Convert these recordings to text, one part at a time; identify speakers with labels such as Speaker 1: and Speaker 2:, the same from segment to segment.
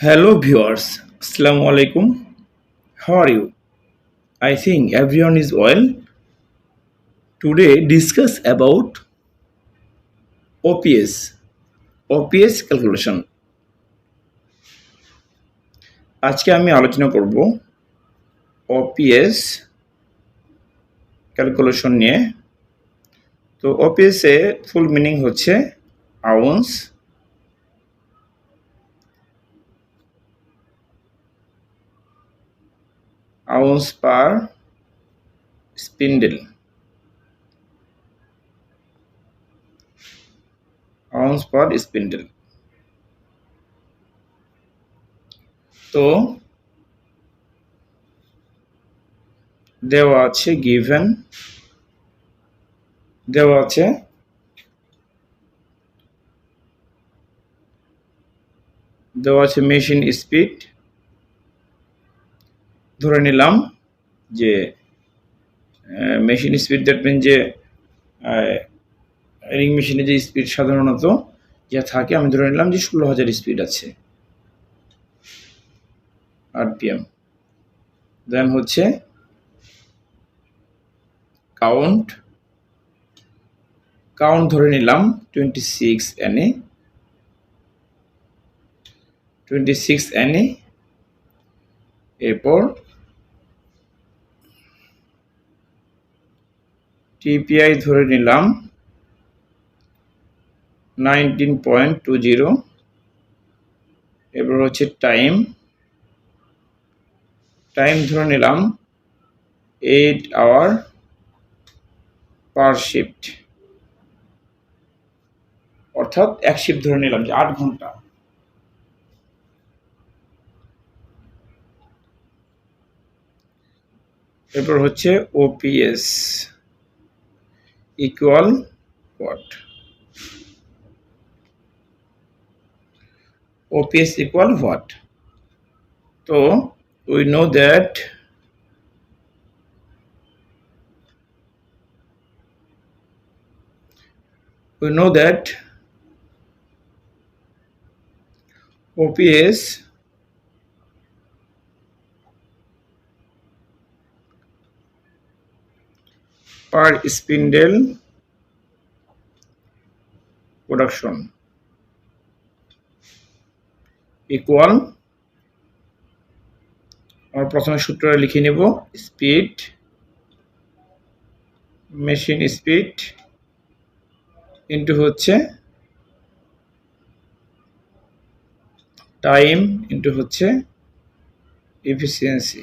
Speaker 1: Hello viewers, Assalamu alaikum. How are you? I think everyone is well. Today discuss about OPS, OPS calculation. আজকে আমি আলোচনা করব OPS calculation নিয়ে তো OPS এ ফুল মিনিং হচ্ছে ounce ounce per spindle ounce per spindle তো, দেওয়া আছে গিভেন দেওয়া আছে দেওয়া আছে মেশিন স্পিড ধরে নিলাম যে মেশিন স্পিড দ্যাট মিন যে রিং মেশিনে যে স্পিড সাধারণত যা থাকে, আমি ধরে নিলাম যে ষোলো হাজার স্পিড আছে। আরপিএম দেন হচ্ছে কাউন্ট কাউন্ট ধরে নিলাম টোয়েন্টি সিক্স এনে টোয়েন্টি সিক্স এনে এরপর টিপিআই ধরে নিলাম নাইনটিন পয়েন্ট টু জিরো এবার হচ্ছে টাইম টাইম ধরে নিলাম এইট আওয়ার পার শিফট অর্থাৎ এক শিফট ধরে নিলাম, যে আট ঘণ্টা। এরপর হচ্ছে OPS equal what? OPS equal what? So we know that we know that OPS per spindle production equal আমরা প্রথমে সূত্রটা লিখে নেব স্পিড মেশিন স্পিড ইন্টু হচ্ছে টাইম ইন্টু হচ্ছে efficiency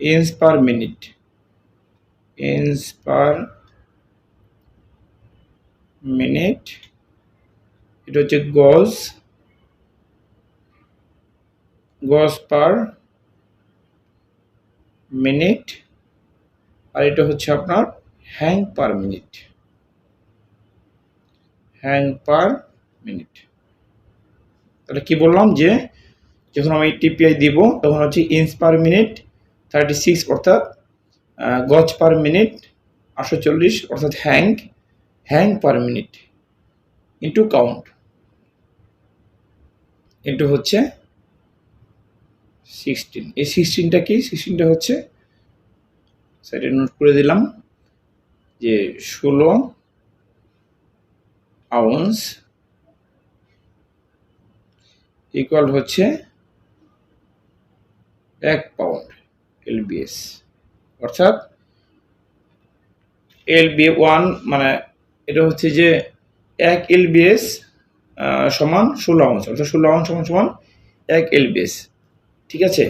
Speaker 1: inch per minute inch per minute এটা হচ্ছে গজ গজ পার মিনিট আর এটা হচ্ছে আপনার hank per minute hank per minute তাহলে কি বললাম যে, যখন আমি টিপিআই দিব, তখন হচ্ছে inch per minute thirty six অর্থাৎ গজ পার মিনিট আটশো চল্লিশ অর্থাৎ hank hank per minute into count into হচ্ছে সিক্সটিন এই সিক্সটিনটা কি? সিক্সটিনটা হচ্ছে সাইডে নোট করে দিলাম যে ষোলো আউন্স ইকুয়াল হচ্ছে এক পাউন্ড এলবিএস। অর্থাৎ এলবি ওয়ান মানে এটা হচ্ছে যে এক এলবিএস সমান ষোলো আউন্স অর্থাৎ ষোলো আউন্স সমান সমান এক এলবিএস। ঠিক আছে?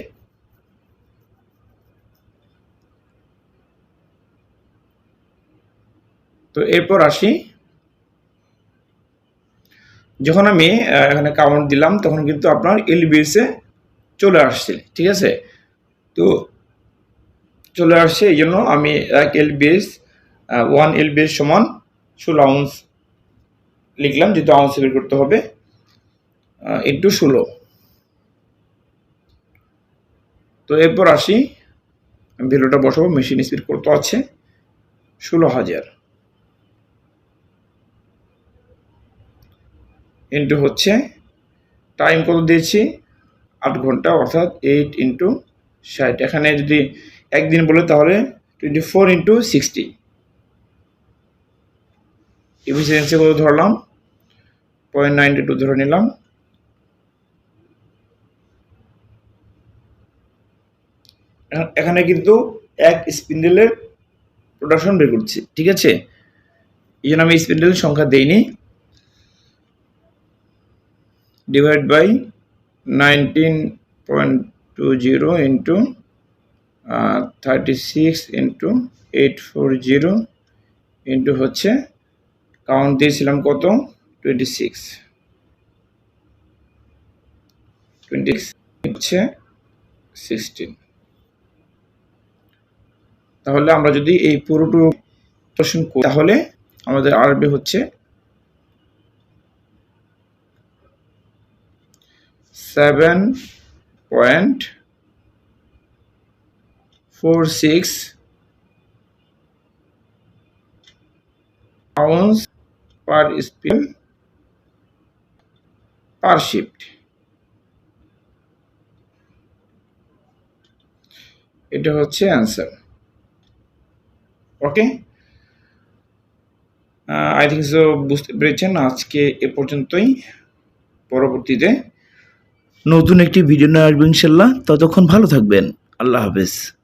Speaker 1: তো এরপর আসি। যখন আমি এখানে কাউন্ট দিলাম, তখন কিন্তু আপনার এলবিএসে চলে আসছে। ঠিক আছে? তো চলে আসছে এই জন্য আমি এক L LBS one L LBS সমান ষোলো আউন্স লিখলাম, যেহেতু আউন্স বের করতে হবে ইন্টু ষোলো। তো এরপর আসি ভ্যালুটা বসাবো মেশিন স্পিড কত আছে? ষোলো হাজার। ইন্টু হচ্ছে টাইম কত দিয়েছি? আট ঘণ্টা, অর্থাৎ এইট ইন্টু ষাট। এখানে যদি একদিন বলে তাহলে twenty four into sixty efficiency কত ধরলাম? পয়েন্ট নাইনটি টু ধরে নিলাম। এখা- এখানে কিন্তু এক স্পিন্ডেলের প্রোডাকশন বের করছি, ঠিক আছে? এই জন্য আমি স্পিন্ডেলের সংখ্যা দেইনি। Divide by nineteen point two zero into thirty six into eight four zero into হচ্ছে কাউন্ট দিয়েছিলাম কত? টোয়েন্টি সিক্স টোয়েন্টি হচ্ছে সিক্সটিন তাহলে আমরা যদি এই পুরোটু প্রশ্ন করি, তাহলে আমাদের আরবি হচ্ছে seven point four six ounce per spin per shift. এটা হচ্ছে answer. Okay? I think so বুঝতে পেরেছেন। আজকে এ পর্যন্তই। পরবর্তীতে
Speaker 2: নতুন একটি ভিডিও নিয়ে আসব ইনশাল্লাহ। ততক্ষণ ভালো থাকবেন। আল্লাহ হাফেজ।